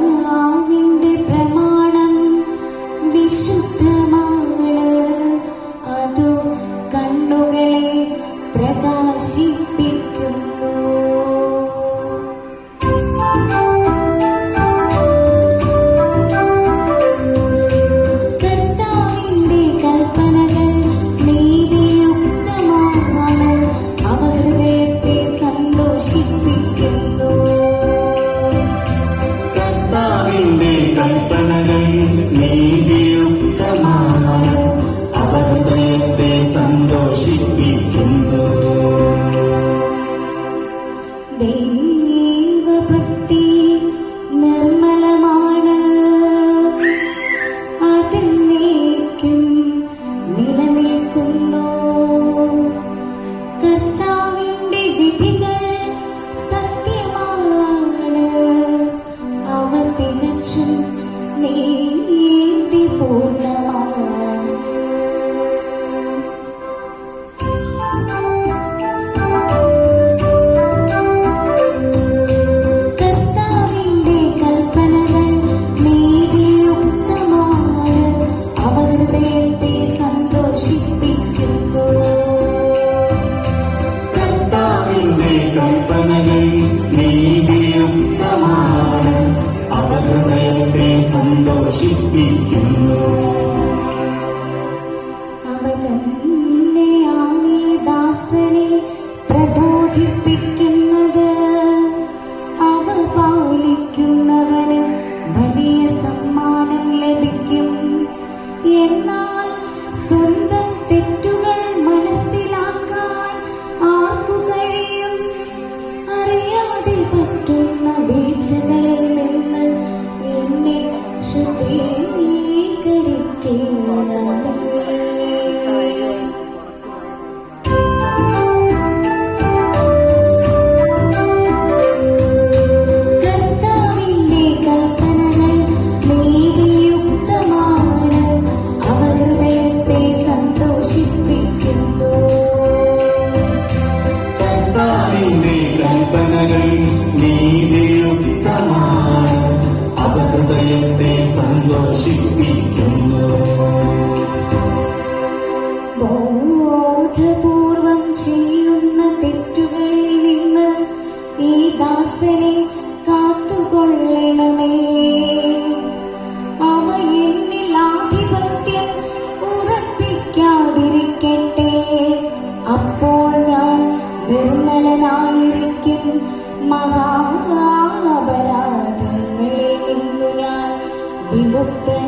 ആത്മാവിന്റെ പ്രമാണം അതു പ്രകാശിപ്പിക്കുന്നു. be you. ഹൃദയത്തെ സന്തോഷിപ്പിക്കുന്നു ബോധപൂർവം ചെയ്യുന്ന തെറ്റുകളിൽ നിന്ന് ഈ ദാസനെ കാത്തുകൊള്ളണമേ. അപ്പോൾ ഞാൻ നിർമ്മലനായിരിക്കും മഹാ verte.